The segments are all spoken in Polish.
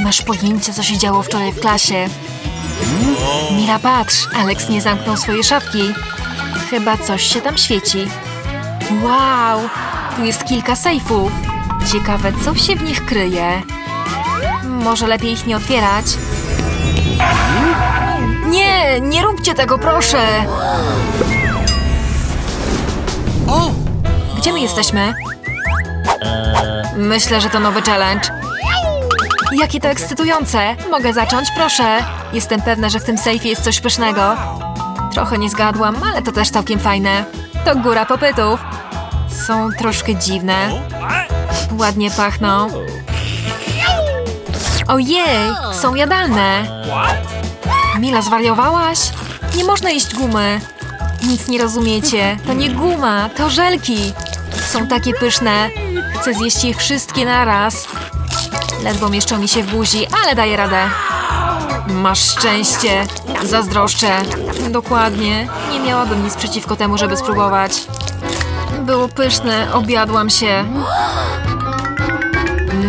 Nie masz pojęcia, co się działo wczoraj w klasie. Mila, patrz, Alex nie zamknął swojej szafki. Chyba coś się tam świeci. Wow, tu jest kilka sejfów. Ciekawe, co się w nich kryje. Może lepiej ich nie otwierać? Nie, nie róbcie tego, proszę! Gdzie my jesteśmy? Myślę, że to nowy challenge. Jakie to ekscytujące! Mogę zacząć, proszę. Jestem pewna, że w tym sejfie jest coś pysznego. Trochę nie zgadłam, ale to też całkiem fajne. To góra popytów. Są troszkę dziwne. Ładnie pachną. Ojej, są jadalne. Mila, zwariowałaś? Nie można jeść gumy. Nic nie rozumiecie. To nie guma, to żelki. Są takie pyszne. Chcę zjeść je wszystkie naraz. Ledwo mieszczą mi się w buzi, ale daję radę. Masz szczęście. Zazdroszczę. Dokładnie. Nie miałabym nic przeciwko temu, żeby spróbować. Było pyszne, objadłam się.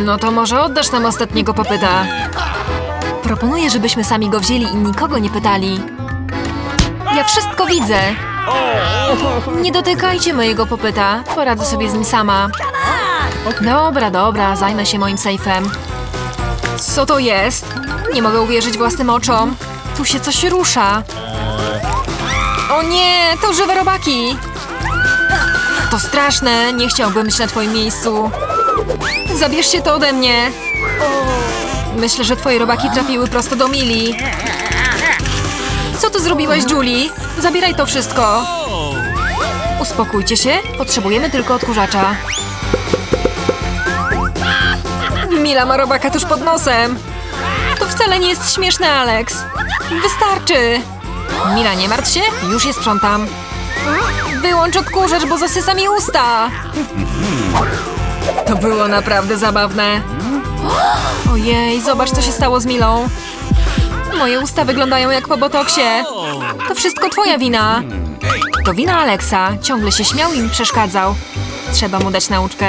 No to może oddasz nam ostatniego popyta. Proponuję, żebyśmy sami go wzięli i nikogo nie pytali. Ja wszystko widzę. Nie dotykajcie mojego popyta. Poradzę sobie z nim sama. Dobra, dobra, zajmę się moim sejfem. Co to jest? Nie mogę uwierzyć własnym oczom. Tu się coś rusza. O nie, to żywe robaki. To straszne, nie chciałbym być na twoim miejscu. Zabierzcie to ode mnie. Myślę, że twoje robaki trafiły prosto do Mili. Co ty zrobiłaś, Julie? Zabieraj to wszystko. Uspokójcie się, potrzebujemy tylko odkurzacza. Mila ma robaka tuż pod nosem. To wcale nie jest śmieszne, Alex. Wystarczy. Mila, nie martw się, już je sprzątam. Wyłącz odkurzacz, bo zasysa mi usta. To było naprawdę zabawne. Ojej, zobacz, co się stało z Milą. Moje usta wyglądają jak po botoksie. To wszystko twoja wina. To wina Alexa. Ciągle się śmiał i mi przeszkadzał. Trzeba mu dać nauczkę.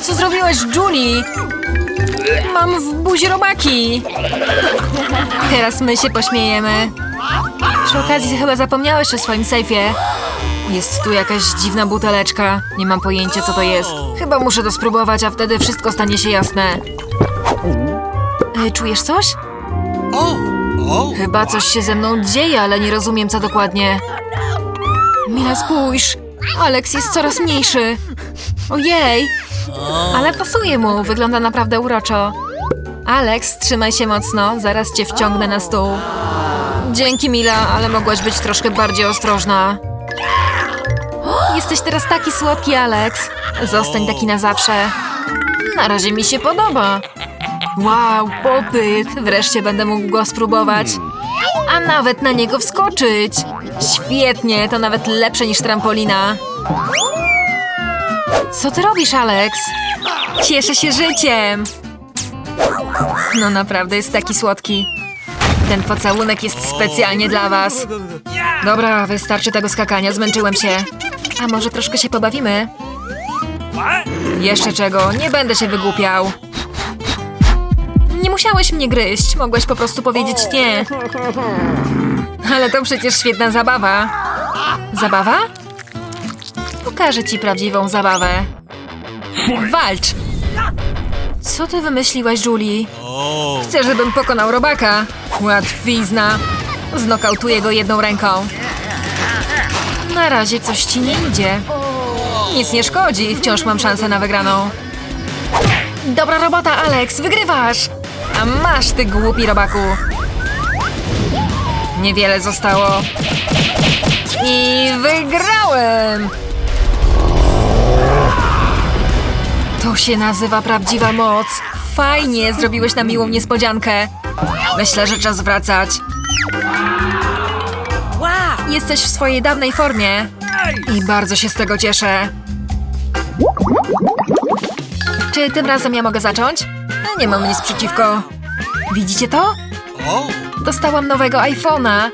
Co zrobiłeś, Julie? Mam w buzi robaki. Teraz my się pośmiejemy. Przy okazji chyba zapomniałeś o swoim sejfie. Jest tu jakaś dziwna buteleczka. Nie mam pojęcia, co to jest. Chyba muszę to spróbować, a wtedy wszystko stanie się jasne. E, czujesz coś? Chyba coś się ze mną dzieje, ale nie rozumiem, co dokładnie. Mila, spójrz. Alex jest coraz mniejszy. Ojej. Ale pasuje mu, wygląda naprawdę uroczo. Alex, trzymaj się mocno, zaraz cię wciągnę na stół. Dzięki, Mila, ale mogłaś być troszkę bardziej ostrożna. Jesteś teraz taki słodki, Alex. Zostań taki na zawsze. Na razie mi się podoba. Wow, popyt! Wreszcie będę mógł go spróbować. A nawet na niego wskoczyć. Świetnie, to nawet lepsze niż trampolina. Co ty robisz, Alex? Cieszę się życiem. No naprawdę jest taki słodki. Ten pocałunek jest specjalnie dla was. Dobra, wystarczy tego skakania, zmęczyłem się. A może troszkę się pobawimy? Jeszcze czego, nie będę się wygłupiał. Nie musiałeś mnie gryźć, mogłeś po prostu powiedzieć nie. Ale to przecież świetna zabawa. Zabawa? Pokażę ci prawdziwą zabawę. Walcz! Co ty wymyśliłaś, Julie? Chcę, żebym pokonał robaka. Łatwizna. Znokautuję go jedną ręką. Na razie coś ci nie idzie. Nic nie szkodzi, wciąż mam szansę na wygraną. Dobra robota, Alex, wygrywasz! A masz, ty głupi robaku. Niewiele zostało. I wygrałem! To się nazywa prawdziwa moc. Fajnie, zrobiłeś na miłą niespodziankę. Myślę, że czas wracać. Jesteś w swojej dawnej formie. I bardzo się z tego cieszę. Czy tym razem ja mogę zacząć? Nie mam nic przeciwko. Widzicie to? Dostałam nowego iPhone'a.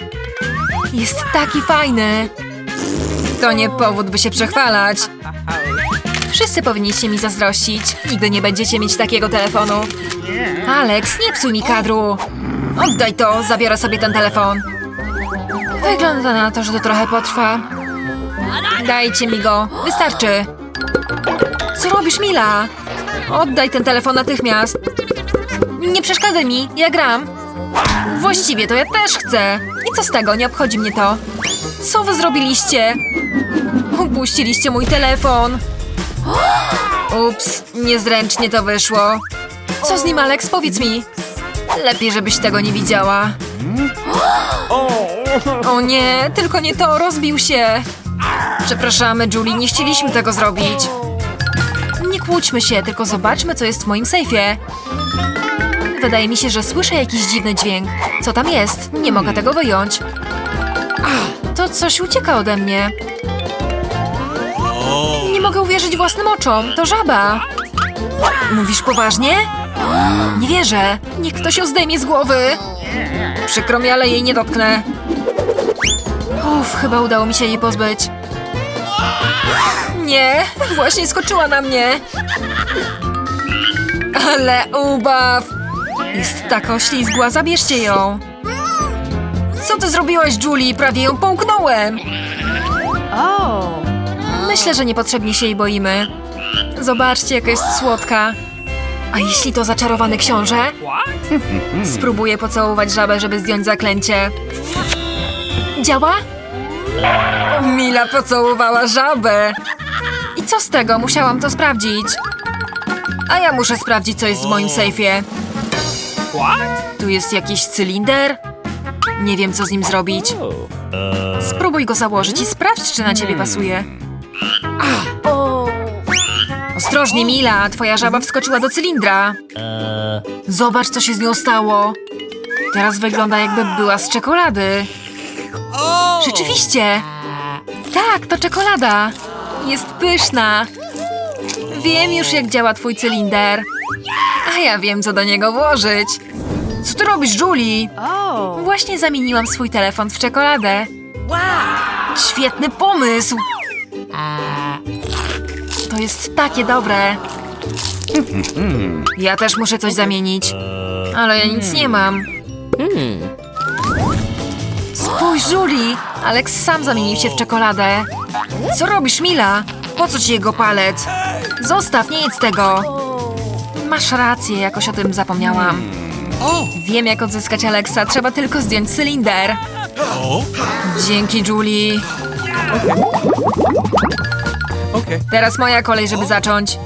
Jest taki fajny. To nie powód, by się przechwalać. Wszyscy powinniście mi zazdrościć. Nigdy nie będziecie mieć takiego telefonu. Alex, nie psuj mi kadru. Oddaj to, zabiorę sobie ten telefon. Wygląda na to, że to trochę potrwa. Dajcie mi go, wystarczy. Co robisz, Mila? Oddaj ten telefon natychmiast. Nie przeszkadzaj mi, ja gram. Właściwie to ja też chcę. I co z tego, nie obchodzi mnie to. Co wy zrobiliście? Upuściliście mój telefon. Ups, niezręcznie to wyszło. Co z nim, Alex? Powiedz mi. Lepiej, żebyś tego nie widziała. O nie, tylko nie to, rozbił się. Przepraszamy, Julie, nie chcieliśmy tego zrobić. Nie kłóćmy się, tylko zobaczmy, co jest w moim sejfie. Wydaje mi się, że słyszę jakiś dziwny dźwięk. Co tam jest? Nie mogę tego wyjąć. To coś ucieka ode mnie. Uwierzyć własnym oczom. To żaba. Mówisz poważnie? Nie wierzę. Niech ktoś ją zdejmie z głowy. Przykro mi, ale jej nie dotknę. Uff, chyba udało mi się jej pozbyć. Nie, właśnie skoczyła na mnie. Ale ubaw. Jest taka oślizgła, zabierzcie ją. Co ty zrobiłaś, Julie? Prawie ją połknąłem. Myślę, że niepotrzebnie się jej boimy. Zobaczcie, jaka jest słodka. A jeśli to zaczarowany książę? Spróbuję pocałować żabę, żeby zdjąć zaklęcie. Działa? Mila pocałowała żabę. I co z tego? Musiałam to sprawdzić. A ja muszę sprawdzić, co jest w moim sejfie. Tu jest jakiś cylinder? Nie wiem, co z nim zrobić. Spróbuj go założyć i sprawdź, czy na ciebie pasuje. Ostrożnie, Mila, twoja żaba wskoczyła do cylindra. Zobacz, co się z nią stało. Teraz wygląda, jakby była z czekolady. Rzeczywiście. Tak, to czekolada. Jest pyszna. Wiem już, jak działa twój cylinder. A ja wiem, co do niego włożyć. Co ty robisz, Julie? Właśnie zamieniłam swój telefon w czekoladę. Świetny pomysł! To jest takie dobre. Ja też muszę coś zamienić. Ale ja nic nie mam. Spójrz, Julie! Alex sam zamienił się w czekoladę. Co robisz, Mila? Po co ci jego palec? Zostaw, nie jedz tego! Masz rację, jakoś o tym zapomniałam. Wiem, jak odzyskać Alexa. Trzeba tylko zdjąć cylinder. Dzięki, Julie. Okay. Teraz moja kolej, żeby zacząć.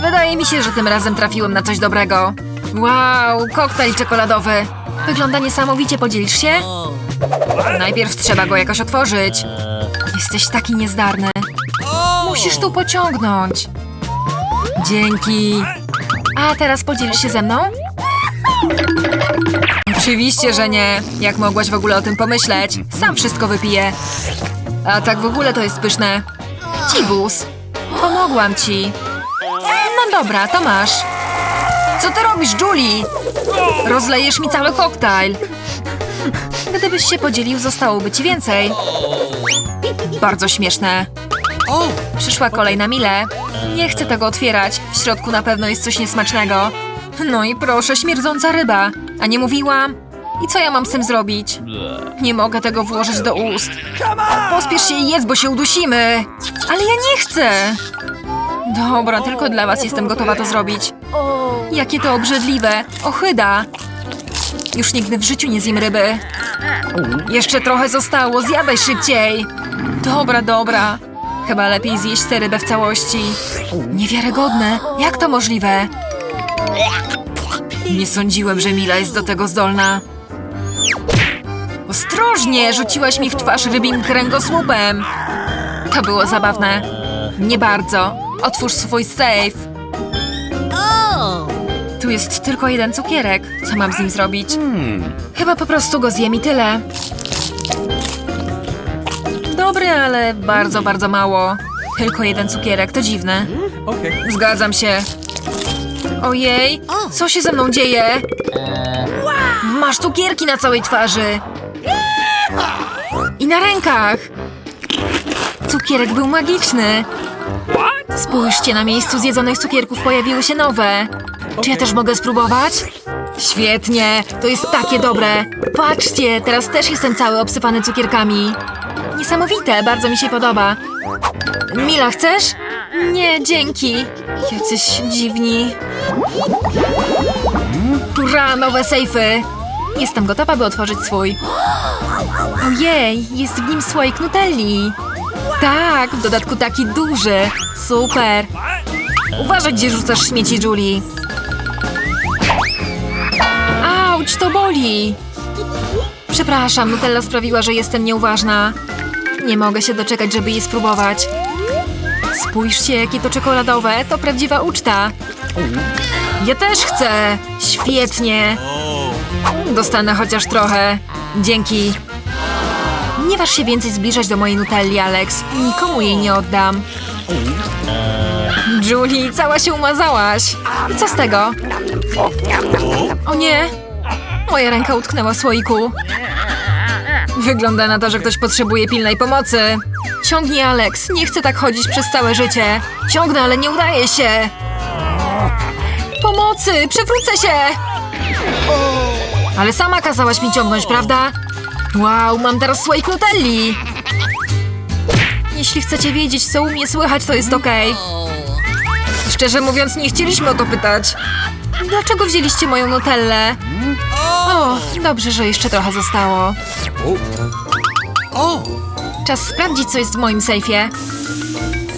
Wydaje mi się, że tym razem trafiłem na coś dobrego. Wow, koktajl czekoladowy. Wygląda niesamowicie, podzielisz się? Najpierw trzeba go jakoś otworzyć. Jesteś taki niezdarny. Musisz tu pociągnąć. Dzięki. A teraz podzielisz się ze mną? Oczywiście, że nie. Jak mogłaś w ogóle o tym pomyśleć? Sam wszystko wypiję. A tak w ogóle to jest pyszne. Cibus, pomogłam ci. No dobra, to masz. Co ty robisz, Julie? Rozlejesz mi cały koktajl. Gdybyś się podzielił, zostałoby ci więcej. Bardzo śmieszne. Przyszła kolej na Milę. Nie chcę tego otwierać. W środku na pewno jest coś niesmacznego. No i proszę, śmierdząca ryba. A nie mówiłam? I co ja mam z tym zrobić? Nie mogę tego włożyć do ust. Pospiesz się i jedz, bo się udusimy. Ale ja nie chcę. Dobra, tylko dla was jestem gotowa to zrobić. Jakie to obrzydliwe. Ochyda. Już nigdy w życiu nie zjem ryby. Jeszcze trochę zostało, zjadaj szybciej. Dobra, dobra. Chyba lepiej zjeść tę rybę w całości. Niewiarygodne. Jak to możliwe? Nie sądziłem, że Mila jest do tego zdolna. Ostrożnie! Rzuciłaś mi w twarz rybim kręgosłupem. To było zabawne. Nie bardzo. Otwórz swój safe. Tu jest tylko jeden cukierek. Co mam z nim zrobić? Chyba po prostu go zjem i tyle. Dobry, ale bardzo, bardzo mało. Tylko jeden cukierek, to dziwne. Zgadzam się. Ojej, co się ze mną dzieje? Masz cukierki na całej twarzy. I na rękach. Cukierek był magiczny. Spójrzcie, na miejscu zjedzonych cukierków pojawiły się nowe. Czy ja też mogę spróbować? Świetnie, to jest takie dobre. Patrzcie, teraz też jestem cały obsypany cukierkami. Niesamowite, bardzo mi się podoba. Mila, chcesz? Nie, dzięki. Jacyś dziwni. Hurra, nowe sejfy. Jestem gotowa, by otworzyć swój. Ojej, jest w nim słoik nutelli. Tak, w dodatku taki duży. Super. Uważaj, gdzie rzucasz śmieci, Julie. Auć, to boli. Przepraszam, Nutella sprawiła, że jestem nieuważna. Nie mogę się doczekać, żeby je spróbować. Spójrzcie, jakie to czekoladowe. To prawdziwa uczta. Ja też chcę. Świetnie. Dostanę chociaż trochę. Dzięki. Nie waż się więcej zbliżać do mojej Nutelli, Alex. Nikomu jej nie oddam. Julie, cała się umazałaś. Co z tego? O nie! Moja ręka utknęła w słoiku. Wygląda na to, że ktoś potrzebuje pilnej pomocy. Ciągnij, Alex. Nie chcę tak chodzić przez całe życie. Ciągnę, ale nie udaje się. Pomocy! Przewrócę się! Ale sama kazałaś mi ciągnąć, prawda? Wow, mam teraz słoik Nutelli. Jeśli chcecie wiedzieć, co u mnie słychać, to jest okej. Szczerze mówiąc, nie chcieliśmy o to pytać. Dlaczego wzięliście moją Nutellę? O, dobrze, że jeszcze trochę zostało. Czas sprawdzić, co jest w moim sejfie.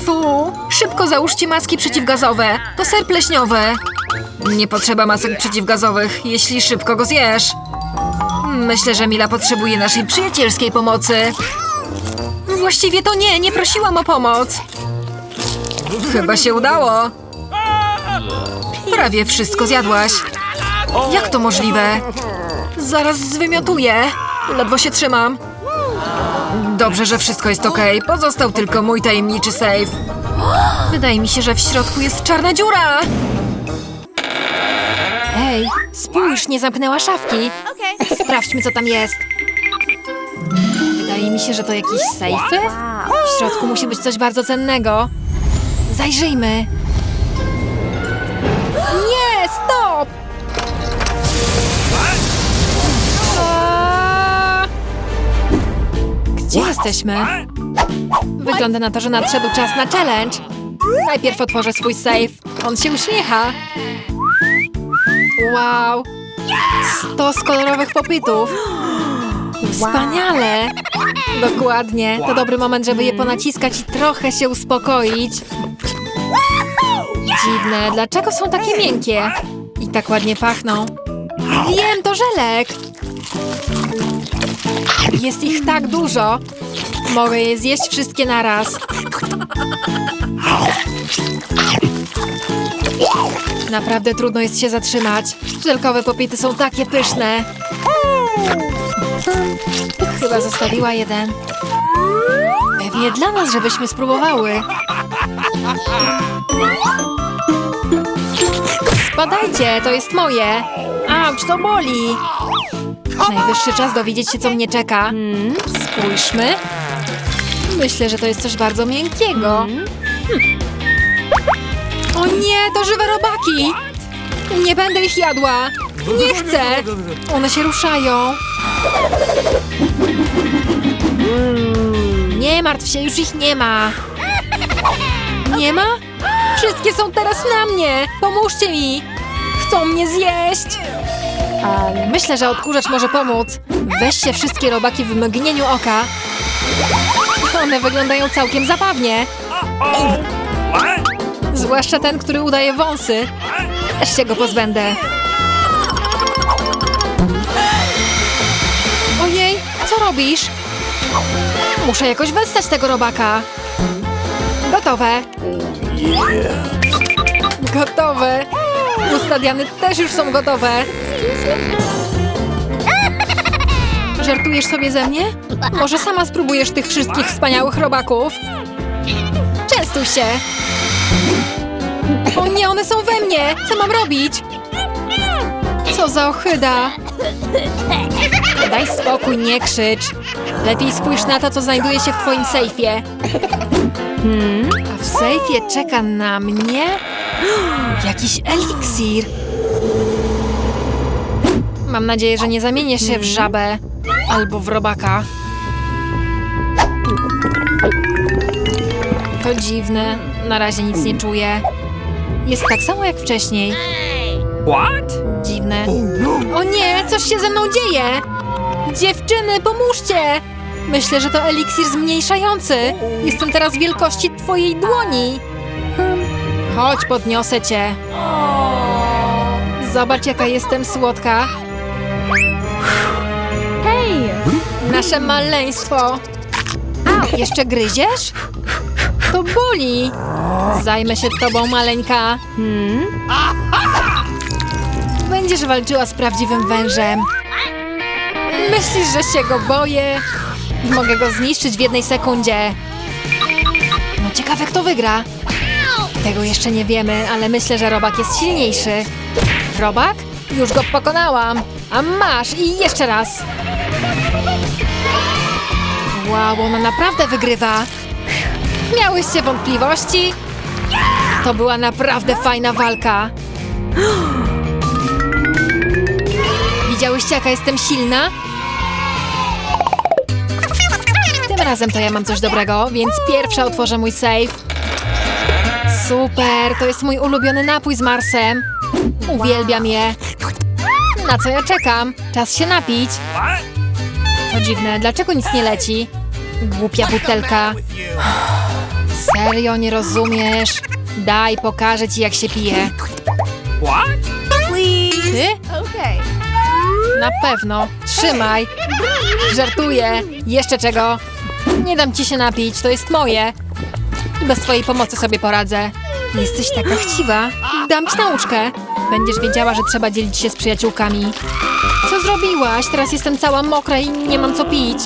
Fu, szybko załóżcie maski przeciwgazowe. To ser pleśniowy. Nie potrzeba masek przeciwgazowych, jeśli szybko go zjesz. Myślę, że Mila potrzebuje naszej przyjacielskiej pomocy. Właściwie to nie, nie prosiłam o pomoc. Chyba się udało. Prawie wszystko zjadłaś. Jak to możliwe? Zaraz zwymiotuję. Ledwo się trzymam. Dobrze, że wszystko jest okej. Pozostał tylko mój tajemniczy safe. Wydaje mi się, że w środku jest czarna dziura. Ej, spójrz, nie zamknęła szafki. Sprawdźmy, co tam jest. Wydaje mi się, że to jakieś sejfy. W środku musi być coś bardzo cennego. Zajrzyjmy. Nie, stop! A! Gdzie jesteśmy? Wygląda na to, że nadszedł czas na challenge. Najpierw otworzę swój safe. On się uśmiecha. Wow! Stos kolorowych popytów. Wspaniale! Dokładnie. To dobry moment, żeby je ponaciskać i trochę się uspokoić. Dziwne, dlaczego są takie miękkie? I tak ładnie pachną. Wiem, to żelek! Jest ich tak dużo. Mogę je zjeść wszystkie naraz. Naprawdę trudno jest się zatrzymać. Żelkowe popity są takie pyszne. Chyba zostawiła jeden. Pewnie dla nas, żebyśmy spróbowały. Spadajcie, to jest moje. Auć, to boli. Najwyższy czas dowiedzieć się, co mnie czeka. Spójrzmy. Myślę, że to jest coś bardzo miękkiego. Hmm. O nie, to żywe robaki! Nie będę ich jadła! Nie chcę! One się ruszają. Nie martw się, już ich nie ma. Nie ma? Wszystkie są teraz na mnie! Pomóżcie mi! Chcą mnie zjeść! Myślę, że odkurzacz może pomóc. Weź się wszystkie robaki w mgnieniu oka. One wyglądają całkiem zabawnie. Zwłaszcza ten, który udaje wąsy. Też się go pozbędę. Ojej, co robisz? Muszę jakoś wessać tego robaka. Gotowe. Gotowe. Ustadiany też już są gotowe. Żartujesz sobie ze mnie? Może sama spróbujesz tych wszystkich wspaniałych robaków? Częstuj się. One są we mnie! Co mam robić? Co za ohyda! Daj spokój, nie krzycz. Lepiej spójrz na to, co znajduje się w twoim sejfie. A w sejfie czeka na mnie jakiś eliksir. Mam nadzieję, że nie zamienię się w żabę albo w robaka. To dziwne. Na razie nic nie czuję. Jest tak samo jak wcześniej. What? Dziwne. O nie, coś się ze mną dzieje! Dziewczyny, pomóżcie! Myślę, że to eliksir zmniejszający. Jestem teraz wielkości twojej dłoni. Chodź, podniosę cię. Zobacz, jaka jestem słodka. Hej! Nasze maleństwo. A, jeszcze gryziesz? To boli. Zajmę się tobą, maleńka. Będziesz walczyła z prawdziwym wężem. Myślisz, że się go boję? Mogę go zniszczyć w jednej sekundzie. No ciekawe, kto wygra. Tego jeszcze nie wiemy, ale myślę, że robak jest silniejszy. Robak? Już go pokonałam. A masz i jeszcze raz. Wow, ona naprawdę wygrywa. Miałyście wątpliwości? To była naprawdę fajna walka. Widziałyście, jaka jestem silna? Tym razem to ja mam coś dobrego, więc pierwsza otworzę mój safe. Super, to jest mój ulubiony napój z Marsem. Uwielbiam je. Na co ja czekam? Czas się napić. To dziwne, dlaczego nic nie leci? Głupia butelka. Serio, nie rozumiesz? Daj, pokażę ci, jak się pije. What? Ty? Na pewno. Trzymaj. Żartuję. Jeszcze czego? Nie dam ci się napić, to jest moje. I bez twojej pomocy sobie poradzę. Jesteś taka chciwa. Dam ci nauczkę. Będziesz wiedziała, że trzeba dzielić się z przyjaciółkami. Co zrobiłaś? Teraz jestem cała mokra i nie mam co pić.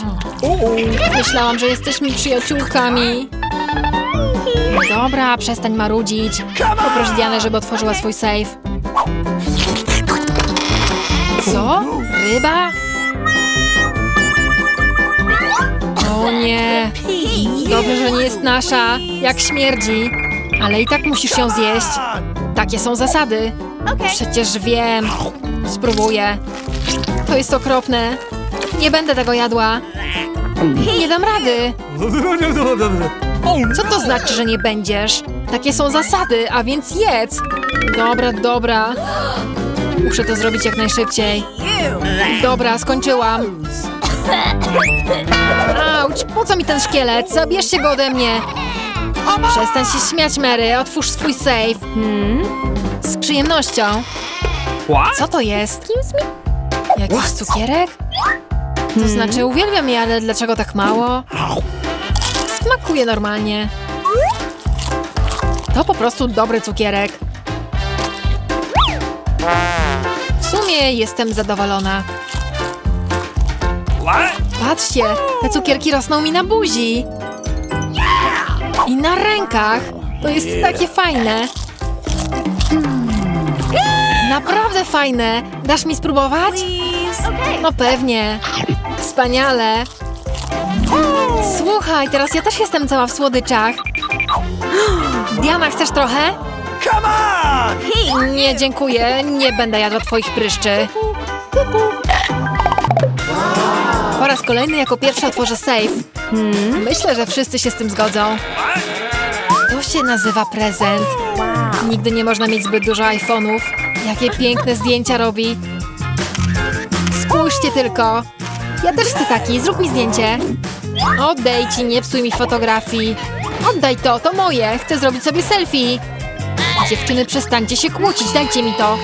Myślałam, że jesteśmy przyjaciółkami. Dobra, przestań marudzić. Poproś Dianę, żeby otworzyła swój safe. Co? Ryba? O nie. Dobrze, że nie jest nasza. Jak śmierdzi. Ale i tak musisz ją zjeść. Takie są zasady. Przecież wiem. Spróbuję. To jest okropne. Nie będę tego jadła. Nie dam rady. Co to znaczy, że nie będziesz? Takie są zasady, a więc jedz. Dobra, dobra. Muszę to zrobić jak najszybciej. Dobra, skończyłam. Auć, po co mi ten szkielet? Zabierzcie go ode mnie. Przestań się śmiać, Mary. Otwórz swój safe. Z przyjemnością. Co to jest? Jakiś cukierek? To znaczy, uwielbiam je, ale dlaczego tak mało? Smakuje normalnie. To po prostu dobry cukierek. W sumie jestem zadowolona. Patrzcie, te cukierki rosną mi na buzi. I na rękach. To jest takie fajne. Naprawdę fajne. Dasz mi spróbować? No pewnie. Wspaniale. Słuchaj, teraz ja też jestem cała w słodyczach. Diana, chcesz trochę? Come on! Nie, dziękuję. Nie będę jadła twoich pryszczy. Po raz kolejny jako pierwsza otworzę safe. Myślę, że wszyscy się z tym zgodzą. To się nazywa prezent. Nigdy nie można mieć zbyt dużo iPhone'ów. Jakie piękne zdjęcia robi. Spójrzcie tylko. Ja też chcę taki, zrób mi zdjęcie. Oddaj ci, nie psuj mi fotografii. Oddaj to, to moje. Chcę zrobić sobie selfie. Dziewczyny, przestańcie się kłócić, dajcie mi to.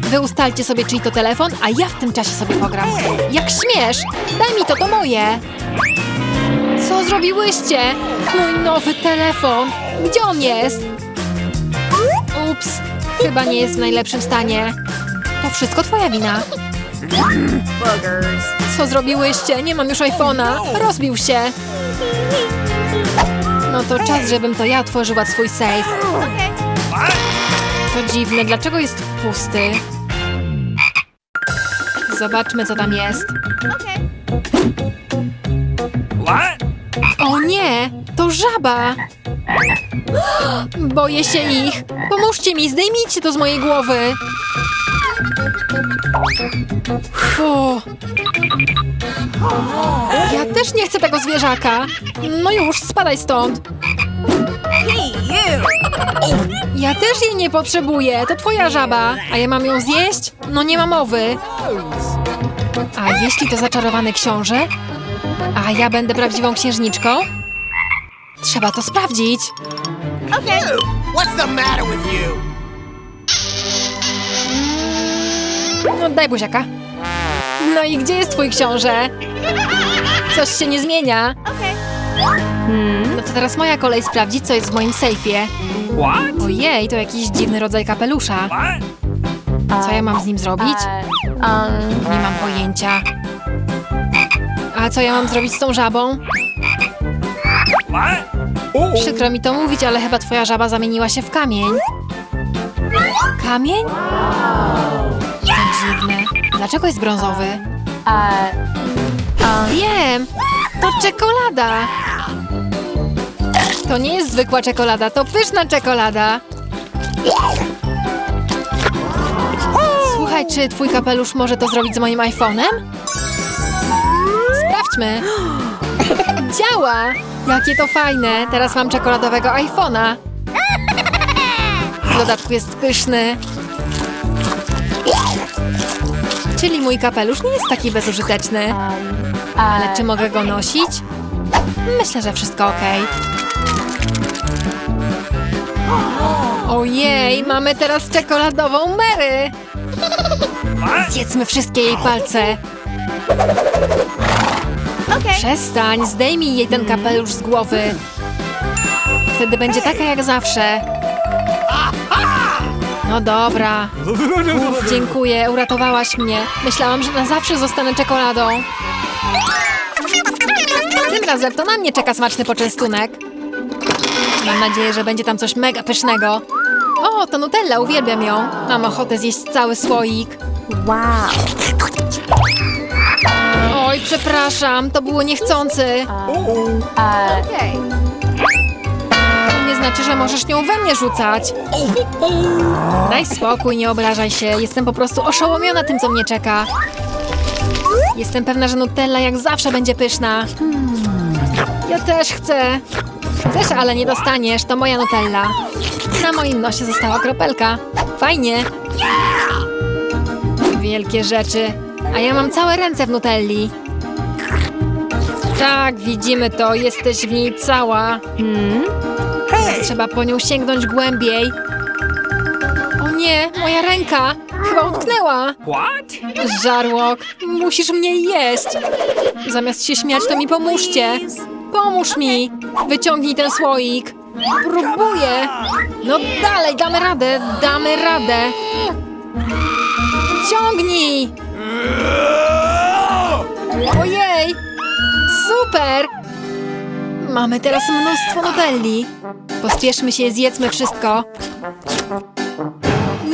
Wy ustalcie sobie, czyj to telefon, a ja w tym czasie sobie pogram. Jak śmiesz? Daj mi to, to moje. Co zrobiłyście? Mój nowy telefon. Gdzie on jest? Ups, chyba nie jest w najlepszym stanie. To wszystko twoja wina. Co zrobiłyście? Nie mam już iPhone'a. Rozbił się. No to czas, żebym to ja otworzyła swój safe. To dziwne, dlaczego jest pusty? Zobaczmy, co tam jest. O nie, to żaba! Boję się ich. Pomóżcie mi, zdejmijcie to z mojej głowy. Fu. Ja też nie chcę tego zwierzaka. No już, spadaj stąd. Ja też jej nie potrzebuję. To twoja żaba. A ja mam ją zjeść? No nie ma mowy. A jeśli to zaczarowany książę? A ja będę prawdziwą księżniczką? Trzeba to sprawdzić. What's the matter with you? No daj buziaka. No i gdzie jest twój książę? Coś się nie zmienia. No to teraz moja kolej sprawdzić, co jest w moim sejfie. What? Ojej, to jakiś dziwny rodzaj kapelusza. Co ja mam z nim zrobić? Nie mam pojęcia. A co ja mam zrobić z tą żabą? Przykro mi to mówić, ale chyba twoja żaba zamieniła się w kamień. Kamień? Dziwne. Dlaczego jest brązowy? Wiem! To czekolada! To nie jest zwykła czekolada, to pyszna czekolada! Słuchaj, czy twój kapelusz może to zrobić z moim iPhone'em? Sprawdźmy! Działa! Jakie to fajne! Teraz mam czekoladowego iPhone'a. W dodatku jest pyszny. Czyli mój kapelusz nie jest taki bezużyteczny. Ale czy mogę go nosić? Myślę, że wszystko ok. Ojej, mamy teraz czekoladową Mary! Zjedzmy wszystkie jej palce. Przestań, zdejmij jej ten kapelusz z głowy. Wtedy będzie taka jak zawsze. No dobra. Uf, dziękuję, uratowałaś mnie. Myślałam, że na zawsze zostanę czekoladą. Tym razem to na mnie czeka smaczny poczęstunek. Mam nadzieję, że będzie tam coś mega pysznego. O, to Nutella, uwielbiam ją. Mam ochotę zjeść cały słoik. Oj, przepraszam, to było niechcący. To nie znaczy, że możesz nią we mnie rzucać. Daj spokój, nie obrażaj się. Jestem po prostu oszołomiona tym, co mnie czeka. Jestem pewna, że Nutella jak zawsze będzie pyszna. Ja też chcę. Chcesz, ale nie dostaniesz. To moja Nutella. Na moim nosie została kropelka. Fajnie. Wielkie rzeczy. A ja mam całe ręce w Nutelli. Tak, widzimy to. Jesteś w niej cała. Trzeba po nią sięgnąć głębiej. O nie, moja ręka! Chyba utknęła! What? Żarłok, musisz mnie jeść! Zamiast się śmiać, to mi pomóżcie! Pomóż mi! Wyciągnij ten słoik! Próbuję! No dalej, damy radę, damy radę! Ciągnij! Ojej! Super! Mamy teraz mnóstwo Nutelli. Pospieszmy się, zjedzmy wszystko.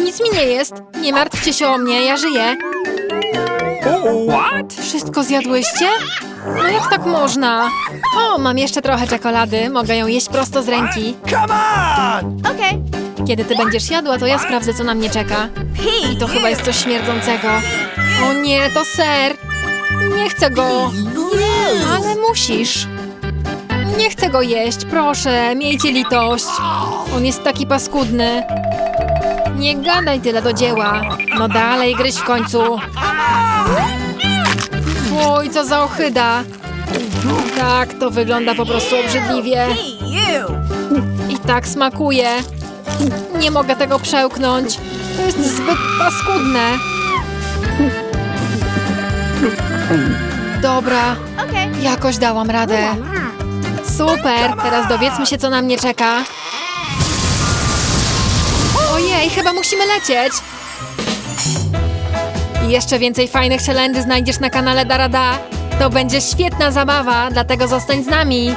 Nic mi nie jest. Nie martwcie się o mnie, ja żyję. What? Wszystko zjadłyście? No jak tak można? O, mam jeszcze trochę czekolady. Mogę ją jeść prosto z ręki. Come on! Kiedy ty będziesz jadła, to ja sprawdzę, co na mnie czeka. I to chyba jest coś śmierdzącego. O nie, to ser. Nie chcę go. Ale musisz. Nie chcę go jeść, proszę, miejcie litość. On jest taki paskudny. Nie gadaj tyle do dzieła. No dalej, gryź w końcu. Oj, co za ochyda. Tak, to wygląda po prostu obrzydliwie. I tak smakuje. Nie mogę tego przełknąć. To jest zbyt paskudne. Dobra, jakoś dałam radę. Super, teraz dowiedzmy się, co na mnie czeka. Ojej, chyba musimy lecieć. Jeszcze więcej fajnych challenge znajdziesz na kanale Darada. To będzie świetna zabawa, dlatego zostań z nami.